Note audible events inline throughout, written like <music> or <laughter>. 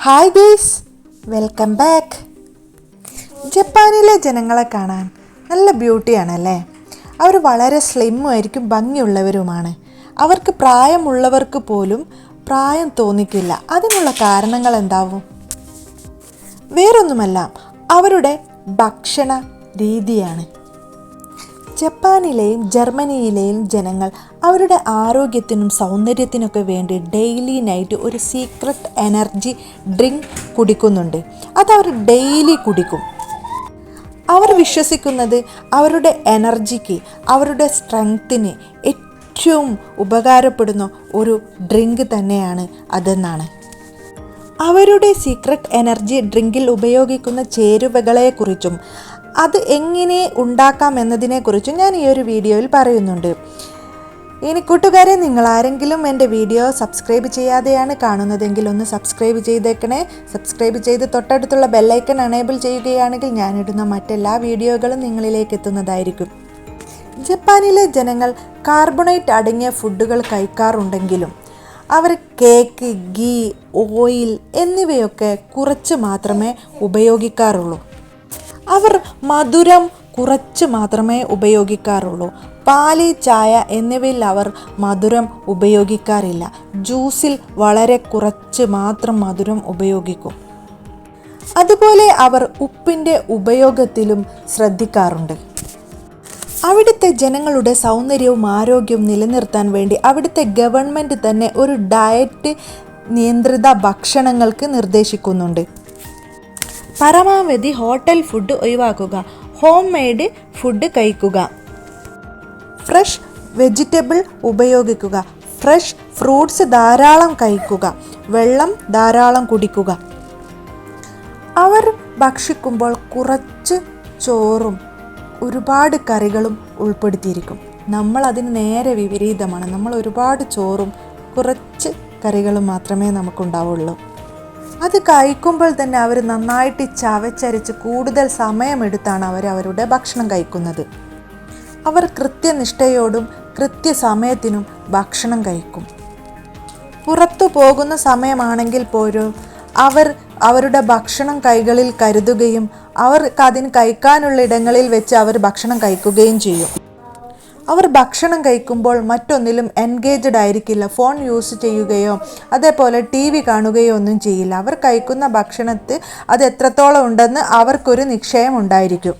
Hi ബീസ് welcome back ജപ്പാനിലെ ജനങ്ങളെ കാണാൻ നല്ല ബ്യൂട്ടിയാണല്ലേ? അവർ വളരെ സ്ലിമ്മും ആയിരിക്കും ഭംഗിയുള്ളവരുമാണ്. അവർക്ക് പ്രായമുള്ളവർക്ക് പോലും പ്രായം തോന്നിക്കില്ല. അതിനുള്ള കാരണങ്ങൾ എന്താവും? വേറൊന്നുമല്ല അവരുടെ ഭക്ഷണ രീതിയാണ്. ജപ്പാനിലെയും ജർമ്മനിയിലെയും ജനങ്ങൾ അവരുടെ ആരോഗ്യത്തിനും സൗന്ദര്യത്തിനൊക്കെ വേണ്ടി ഡെയിലി നൈറ്റ് ഒരു സീക്രട്ട് എനർജി ഡ്രിങ്ക് കുടിക്കുന്നുണ്ട്. അത് അവർ ഡെയിലി കുടിക്കും. അവർ വിശ്വസിക്കുന്നത് അവരുടെ എനർജിക്ക് അവരുടെ സ്ട്രെങ്ത്തിന് ഏറ്റവും ഉപകാരപ്പെടുന്ന ഒരു ഡ്രിങ്ക് തന്നെയാണ് അതെന്നാണ്. അവരുടെ സീക്രട്ട് എനർജി ഡ്രിങ്കിൽ ഉപയോഗിക്കുന്ന ചേരുവകളെക്കുറിച്ചും അത് എങ്ങനെ ഉണ്ടാക്കാം എന്നതിനെക്കുറിച്ചും ഞാൻ ഈ ഒരു വീഡിയോയിൽ പറയുന്നുണ്ട്. ഇനി കൂട്ടുകാരെ നിങ്ങൾ ആരെങ്കിലും എന്റെ വീഡിയോ സബ്സ്ക്രൈബ് ചെയ്യാതെയാണ് കാണുന്നതെങ്കിൽ ഒന്ന് സബ്സ്ക്രൈബ് ചെയ്തേക്കണേ. സബ്സ്ക്രൈബ് ചെയ്ത് തൊട്ടടുത്തുള്ള ബെല്ലൈക്കൺ അണേബിൾ ചെയ്യുകയാണെങ്കിൽ ഞാനിടുന്ന മറ്റെല്ലാ വീഡിയോകളും നിങ്ങളിലേക്ക് എത്തുന്നതായിരിക്കും. ജപ്പാനിലെ ജനങ്ങൾ കാർബണേറ്റ് അടങ്ങിയ ഫുഡുകൾ കഴിക്കാറുണ്ടെങ്കിലും അവർ കേക്ക് ഗീ ഓയിൽ എന്നിവയൊക്കെ കുറച്ച് മാത്രമേ ഉപയോഗിക്കാറുള്ളൂ. അവർ മധുരം കുറച്ച് മാത്രമേ ഉപയോഗിക്കാറുള്ളൂ. പാൽ ചായ എന്നിവയിൽ അവർ മധുരം ഉപയോഗിക്കാറില്ല. ജ്യൂസിൽ വളരെ കുറച്ച് മാത്രം മധുരം ഉപയോഗിക്കും. അതുപോലെ അവർ ഉപ്പിന്റെ ഉപയോഗത്തിലും ശ്രദ്ധിക്കാറുണ്ട്. അവിടുത്തെ ജനങ്ങളുടെ സൗന്ദര്യവും ആരോഗ്യവും നിലനിർത്താൻ വേണ്ടി അവിടുത്തെ ഗവൺമെന്റ് തന്നെ ഒരു ഡയറ്റ് നിയന്ത്രിത ഭക്ഷണങ്ങൾക്ക് നിർദ്ദേശിക്കുന്നുണ്ട്. പരമാവധി ഹോട്ടൽ ഫുഡ് ഒഴിവാക്കുക. ഹോം മെയ്ഡ് ഫുഡ് കഴിക്കുക. ഫ്രഷ് വെജിറ്റബിൾ ഉപയോഗിക്കുക. ഫ്രഷ് ഫ്രൂട്ട്സ് ധാരാളം കഴിക്കുക. വെള്ളം ധാരാളം കുടിക്കുക. അവർ ഭക്ഷിക്കുമ്പോൾ കുറച്ച് ചോറും ഒരുപാട് കറികളും ഉൾപ്പെടുത്തിയിരിക്കും. നമ്മൾ അതിന് നേരെ വിപരീതമാണ്. നമ്മൾ ഒരുപാട് ചോറും കുറച്ച് കറികളും മാത്രമേ നമുക്കുണ്ടാവുള്ളൂ. അത് കഴിക്കുമ്പോൾ തന്നെ അവർ നന്നായിട്ട് ചവച്ചരച്ച് കൂടുതൽ സമയമെടുത്താണ് അവർ അവരുടെ ഭക്ഷണം കഴിക്കുന്നത്. അവർ കൃത്യനിഷ്ഠയോടും കൃത്യസമയത്തിനും ഭക്ഷണം കഴിക്കും. പുറത്തു പോകുന്ന സമയമാണെങ്കിൽ പോലും അവർ അവരുടെ ഭക്ഷണം കൈകളിൽ കരുതുകയും അവർക്ക് അതിന് കഴിക്കാനുള്ള ഇടങ്ങളിൽ വെച്ച് അവർ ഭക്ഷണം കഴിക്കുകയും ചെയ്യും. അവർ ഭക്ഷണം കഴിക്കുമ്പോൾ മറ്റൊന്നിലും എൻഗേജഡ് ആയിരിക്കില്ല ഫോൺ യൂസ് ചെയ്യുകയോ അതേപോലെ ടി വി കാണുകയോ ഒന്നും ചെയ്യില്ല. അവർ കഴിക്കുന്ന ഭക്ഷണത്തിൽ അത് എത്രത്തോളം ഉണ്ടെന്ന് അവർക്കൊരു നിക്ഷയം ഉണ്ടായിരിക്കും.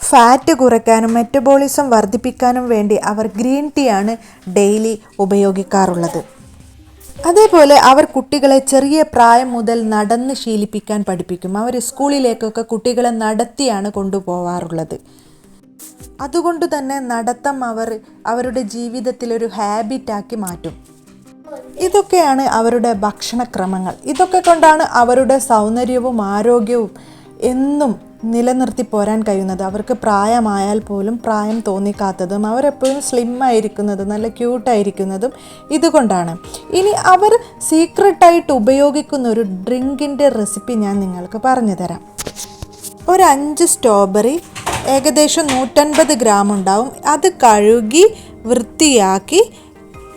ഫാറ്റ് കുറയ്ക്കാനും മെറ്റബോളിസം വർദ്ധിപ്പിക്കാനും വേണ്ടി അവർ ഗ്രീൻ ടീ ആണ് ഡെയിലി ഉപയോഗിക്കാറുള്ളത്. അതേപോലെ അവർ കുട്ടികളെ ചെറിയ പ്രായം മുതൽ നടന്ന് ശീലിപ്പിക്കാൻ പഠിപ്പിക്കും. അവർ സ്കൂളിലേക്കൊക്കെ കുട്ടികളെ നടത്തിയാണ് കൊണ്ടുപോവാറുള്ളത്. അതുകൊണ്ട് തന്നെ നടത്തം അവർ അവരുടെ ജീവിതത്തിൽ ഒരു ഹാബിറ്റാക്കി മാറ്റും. ഇതൊക്കെയാണ് അവരുടെ ഭക്ഷണക്രമങ്ങൾ. ഇതൊക്കെ കൊണ്ടാണ് അവരുടെ സൗന്ദര്യവും ആരോഗ്യവും എന്നും നിലനിർത്തി പോരാൻ കഴിയുന്നത്. അവർക്ക് പ്രായമായാൽ പോലും പ്രായം തോന്നിക്കാത്തതും അവരെപ്പോഴും സ്ലിം ആയിരിക്കുന്നതും നല്ല ക്യൂട്ടായിരിക്കുന്നതും ഇതുകൊണ്ടാണ്. ഇനി അവർ സീക്രട്ടായിട്ട് ഉപയോഗിക്കുന്ന ഒരു ഡ്രിങ്കിന്റെ റെസിപ്പി ഞാൻ നിങ്ങൾക്ക് പറഞ്ഞു തരാം ഒരു അഞ്ച് സ്ട്രോബെറി ഏകദേശം നൂറ്റൻപത് ഗ്രാം ഉണ്ടാവും. അത് കഴുകി വൃത്തിയാക്കി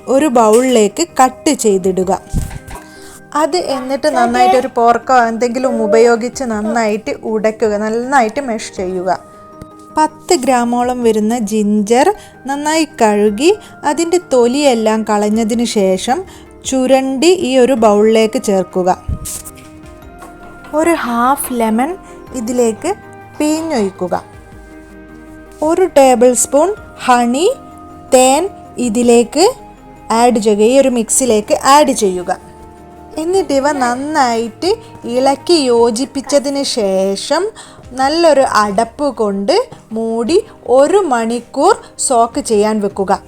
ഒരു ബൗളിലേക്ക് കട്ട് ചെയ്തിടുക. അത് എന്നിട്ട് നന്നായിട്ട് ഒരു പോർക്കോ എന്തെങ്കിലും ഉപയോഗിച്ച് നന്നായിട്ട് ഉടയ്ക്കുക. നന്നായിട്ട് മെഷ് ചെയ്യുക. പത്ത് ഗ്രാമോളം വരുന്ന ജിഞ്ചർ നന്നായി കഴുകി അതിന്റെ തൊലിയെല്ലാം കളഞ്ഞതിന് ശേഷം ചുരണ്ടി ഈ ഒരു ബൗളിലേക്ക് ചേർക്കുക. ഒരു ഹാഫ് ലെമൺ ഇതിലേക്ക് പിഴിഞ്ഞൊഴിക്കുക. ഒരു ടേബിൾ സ്പൂൺ ഹണി തേൻ ഇതിലേക്ക് ആഡ് ചെയ്യുക. ഈ ഒരു മിക്സിലേക്ക് ആഡ് ചെയ്യുക. എന്നിട്ട് ഇവ നന്നായിട്ട് ഇളക്കി യോജിപ്പിച്ചതിന് ശേഷം നല്ലൊരു അടപ്പ് കൊണ്ട് മൂടി ഒരു മണിക്കൂർ സോക്ക് ചെയ്യാൻ വെക്കുക.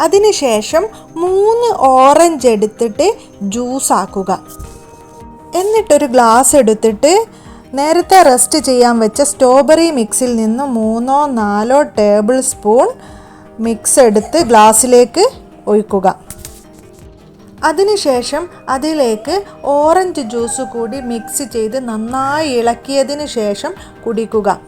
അതിനുശേഷം മൂന്ന് ഓറഞ്ച് എടുത്തിട്ട് ജ്യൂസ് ആക്കുക. എന്നിട്ടൊരു ഗ്ലാസ് എടുത്തിട്ട് നേരത്തെ റെസ്റ്റ് ചെയ്യാൻ വെച്ച സ്ട്രോബെറി മിക്സിൽ നിന്ന് മൂന്നോ നാലോ ടേബിൾ സ്പൂൺ മിക്സ് എടുത്ത് ഗ്ലാസ്സിലേക്ക് ഒഴിക്കുക. അതിനുശേഷം അതിലേക്ക് ഓറഞ്ച് ജ്യൂസ് കൂടി മിക്സ് ചെയ്ത് നന്നായി ഇളക്കിയതിന് ശേഷം കുടിക്കുക.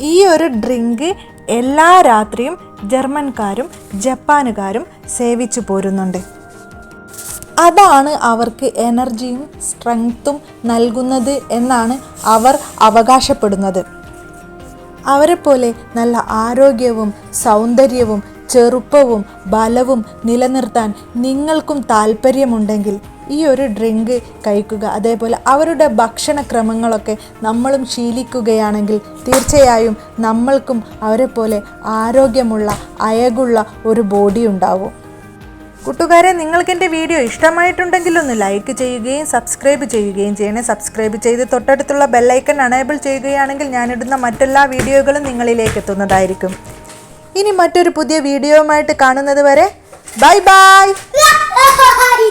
ഈ ഒരു ഡ്രിങ്ക് എല്ലാ രാത്രിയും ജർമ്മൻകാരും ജപ്പാനുകാരും സേവിച്ചു പോരുന്നുണ്ട്. അതാണ് അവർക്ക് എനർജിയും സ്ട്രെങ്ത്തും നൽകുന്നത് എന്നാണ് അവർ അവകാശപ്പെടുന്നത്. അവരെപ്പോലെ നല്ല ആരോഗ്യവും സൗന്ദര്യവും ചെറുപ്പവും ബലവും നിലനിർത്താൻ നിങ്ങൾക്കും താല്പര്യമുണ്ടെങ്കിൽ ഈ ഒരു ഡ്രിങ്ക് കഴിക്കുക അതേപോലെ അവരുടെ ഭക്ഷണക്രമങ്ങളൊക്കെ നമ്മളും ശീലിക്കുകയാണെങ്കിൽ തീർച്ചയായും നമ്മൾക്കും അവരെപ്പോലെ ആരോഗ്യമുള്ള അയകുള്ള ഒരു ബോഡി ഉണ്ടാവും. കൂട്ടുകാരെ നിങ്ങൾക്ക് എന്റെ വീഡിയോ ഇഷ്ടമായിട്ടുണ്ടെങ്കിൽ ഒന്ന് ലൈക്ക് ചെയ്യുകയും സബ്സ്ക്രൈബ് ചെയ്യുകയും ചെയ്യണേ സബ്സ്ക്രൈബ് ചെയ്ത് തൊട്ടടുത്തുള്ള ബെല്ലൈക്കൺ അണേബിൾ ചെയ്യുകയാണെങ്കിൽ ഞാനിടുന്ന മറ്റെല്ലാ വീഡിയോകളും നിങ്ങളിലേക്ക് എത്തുന്നതായിരിക്കും ഇനി മറ്റൊരു പുതിയ വീഡിയോയുമായിട്ട് കാണുന്നത് വരെ ബൈ ബൈ. <laughs>